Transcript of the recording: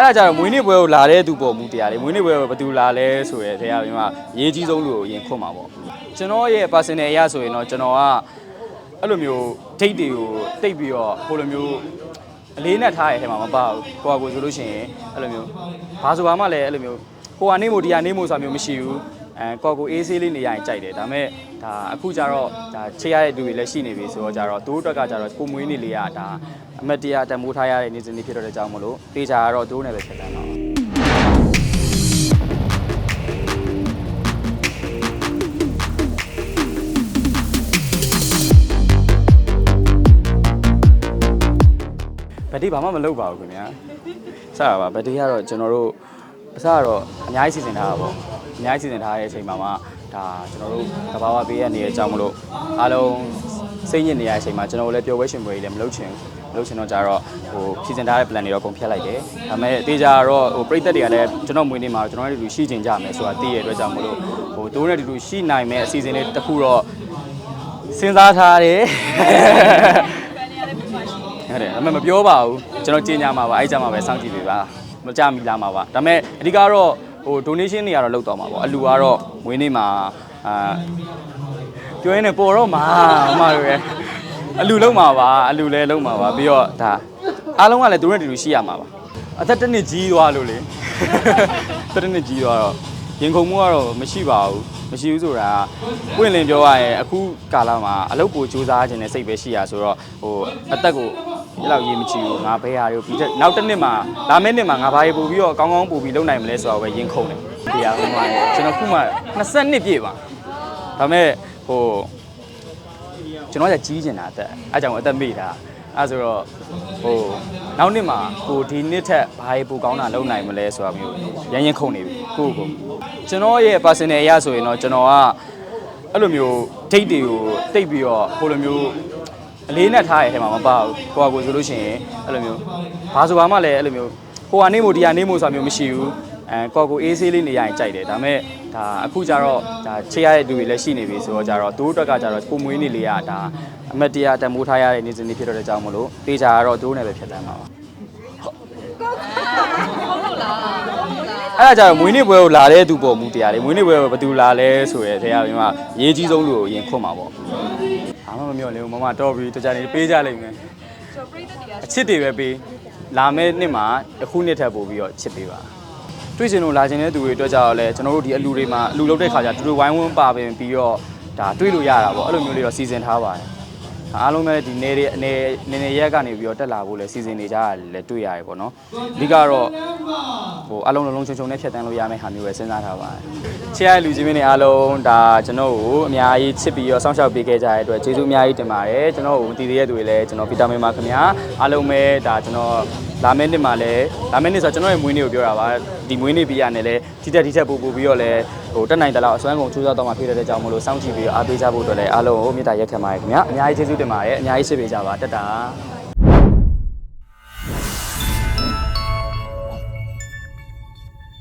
အဲ့ဒါကြတော့မွေးနေ့ပွဲကိုလာတဲ့သူပေါ်မူတရားလေမွေးနေ့ပွဲကိုဘယ်သူလာလဲဆိုရဲတဲ့ကပြင်မှာအရေးကြီးဆုံးလူကိုအရင်ခွတ်မှာပေါ့ကျွန်တော်ရဲ့ personal အရဆိုရင်တော့ကျွန်တော်ကအဲ့လိုမျိုး date တွေကိုတိတ်ပြီးတော့ဟိုလိုမျိုးအလေးနဲ့ထားရတဲ့ထဲမှာမပါဘူးကိုကကိုဆိုလို့ရှိရင်အဲ့လိုမျိုးဘာဆိုဘာမှလည်းအဲ့လိုမျိုးဟိုကနေမို့ဒီကနေမို့ဆိုတာမျိုးမရှိဘူး အဲကော်ကိုအေးဆေးလေးနေရရင်ကြိုက်တယ်ဒါပေမဲ့ဒါအခုကျတော့ဒါချေရတဲ့လူတွေလည်းရှိနေပြီဆိုတော့ကျတော့သူတို့အတွက်ကကျတော့ကိုမွေးနေ့လေးကဒါအမတ်တရားတန်ဖိုးထားရတဲ့နေ့စဉ်နေ့ဖြစ်တော့တဲ့အကြောင်းမလို့တေချာကတော့သူတို့နဲ့ပဲဖြစ်တယ်နော်ဗတိဘာမှမလုပ်ပါဘူးခင်ဗျာစတာပါဗတိကတော့ကျွန်တော်တို့အစကတော့အများကြီးစီစဉ်ထားတာပေါ့ အများကြီးစီစဉ်ထားတဲ့အချိန်မှာမှဒါကျွန်တော်တို့တဘာဝပေးရနေတဲ့အကြောင်းမလို့အားလုံးစိတ်ညစ်နေရတဲ့အချိန်မှာကျွန်တော်တို့လည်းပျော်ပွဲရှင်ပွဲကြီးလည်းမလုပ်ချင်မလုပ်ချင်တော့ကြတော့ဟိုစီစဉ်ထားတဲ့ plan တွေတော့ကုန်ဖျက်လိုက်တယ်ဒါပေမဲ့အသေးကြတော့ဟိုပြိသက်တွေကလည်းကျွန်တော်မွေးနေ့မှာကျွန်တော်တို့လူရှိချင်ကြမယ်ဆိုတာသိရတဲ့အတွက်ကြောင့်မလို့ဟိုတိုးနဲ့တူတူရှိနိုင်မဲ့အစီအစဉ်လေးတစ်ခုတော့စဉ်းစားထားတယ်ဟုတ်တယ်ဒါပေမဲ့မပြောပါဘူးကျွန်တော်ကြီးညာမှာပါအဲ့ကြမှာပဲစောင့်ကြည့်ပေးပါမကြမိလားမှာပါဒါပေမဲ့အဓိကတော့ ဟို donation တွေကတော့လောက်တော့မှာပေါ့အလူကတော့ဝင်းနေမှာအာပြောရင်းနဲ့ပေါ်တော့မှာအမတို့ရဲ့အလူလုံးမှာပါအလူလည်းလုံးမှာပါပြီးတော့ဒါအားလုံးကလည်းသူတို့နဲ့တူတူရှိရမှာပါအသက်တစ်နှစ်ကြီးသွားလို့လေတစ်နှစ်ကြီးသွားတော့ရင်ခုန်မှုကတော့မရှိပါဘူးမရှိဘူးဆိုတာပွင့်လင်းပြောရရင်အခုကာလမှာအလုပ်ကိုစူးစမ်းခြင်းနဲ့စိတ်ပဲရှိရဆိုတော့ဟိုအသက်ကို ဒီလောက်ရေးမချီဘူးငါဘဲဟာတွေကိုပြီးတဲ့နောက်တစ်နှစ်မှာလာမယ့်နှစ်မှာငါဘာတွေပို့ပြီးတော့ကောင်းကောင်းပို့ပြီးလုပ်နိုင်မလဲဆိုတော့ပဲရင်ခုန်တယ်ဒီဟာဟိုမှာကျွန်တော်ခုမှ20ပြည့်ပါဒါပေမဲ့ဟိုကျွန်တော်ကကြီးကျင်တာအသက်အဲကြောင့်အသက်မေ့တာအဲဆိုတော့ဟိုနောက်နှစ်မှာဟိုဒီနှစ်ထက်ဘာတွေပိုကောင်းတာလုပ်နိုင်မလဲဆိုတာမျိုးရရင်ရင်ခုန်နေပြီကိုယ့်ကိုယ်ကျွန်တော်ရဲ့ personal အရဆိုရင်တော့ကျွန်တော်ကအဲ့လိုမျိုး date တွေကိုတိတ်ပြီးတော့ဟိုလိုမျိုး အလေးနဲ့ထားရတဲ့ထဲမှာမပါဘူးကိုကကိုဆိုလို့ရှိရင်အဲ့လိုမျိုးဘာဆိုဘာမှလည်းအဲ့လိုမျိုးဟိုကနေမို့ဒီကနေမို့ဆိုတာမျိုးမရှိဘူးအဲကိုကိုအေးဆေးလေးနေရရင်ကြိုက်တယ်ဒါပေမဲ့ဒါအခုကျတော့ဒါချေရတဲ့လူတွေလည်းရှိနေပြီဆိုတော့ကျတော့သူတို့အတွက်ကကျတော့ကိုမွေးနေ့လေးကဒါအမတ်တရားတန်ဖိုးထားရတဲ့နေ့စဉ်နေ့ဖြစ်တော့တဲ့အကြောင်းမလို့တေချာကတော့သူတို့နဲ့ပဲဖြစ်တတ်မှာပါအဲ့ဒါကြတော့မွေးနေ့ပွဲကိုလာတဲ့သူပေါ်မူတရားလေမွေးနေ့ပွဲကိုဘယ်သူလာလဲဆိုရဲတဲ့ကပြင်မှာအရေးကြီးဆုံးလူကိုအရင်ခွတ်မှာပေါ့ ဘာမှမမျှော်လင့်ဘူးမမတော့ပြီးတကြနေပေးကြလိမ့်မယ်အချစ်တွေပဲပေးလာမယ့်နှစ်မှာတစ်ခုနှစ်ထပ်ပို့ပြီးတော့ချစ်ပေးပါတွေ့ချင်လို့လာချင်တဲ့သူတွေအတွက်ကြတော့လဲကျွန်တော်တို့ဒီအလူတွေမှာအလူလုပ်တဲ့ခါကျတူတူဝိုင်းဝန်းပါပင်ပြီးတော့ဒါတွေ့လို့ရတာပေါ့အဲ့လိုမျိုးလေးတော့စီစဉ်ထားပါတယ် အားလုံးပဲဒီနေတွေအနေနေနေရက်ကနေပြီးတော့တက်လာဖို့လဲစီစဉ်နေကြရတယ်လဲတွေ့ရတယ်ပေါ့နော်အဓိကတော့ဟိုအားလုံးလုံးလုံးချုံချုံနဲ့ဖြတ်တန်းလို့ရမယ့်ဟာမျိုးပဲစဉ်းစားထားပါတယ်ချစ်ရတဲ့လူချင်းမင်းတွေအားလုံးဒါကျွန်တော်ကိုအများကြီးချစ်ပြီးတော့စောင့်ရှောက်ပေးခဲ့ကြတဲ့အတွက်ကျေးဇူးအများကြီးတင်ပါတယ်ကျွန်တော်ကိုတည်တည်တဲ့သူတွေလည်းကျွန်တော်ဗီတာမင်ပါခင်ဗျာအားလုံးပဲဒါကျွန်တော် လာမယ့်နှစ်မှာလည်းလာမယ့်နှစ်ဆိုကျွန်တော်ရဲ့မွေးနေ့ကိုပြောတာပါဒီမွေးနေ့ပြီးရနေလဲဒီတက်ဒီတက်ပို့ပို့ပြီးတော့လဲဟိုတက်နိုင်တဲ့လောက်အစွမ်းကုန်စူးစမ်းတော့မှဖြစ်တဲ့ကြောင့်မလို့စောင့်ကြည့်ပြီးတော့အားပေးကြဖို့အတွက်လည်းအားလုံးကိုမေတ္တာရက်ခံပါတယ်ခင်ဗျာအများကြီးကျေးဇူးတင်ပါတယ်အများကြီးရှင်းပေးကြပါတက်တာ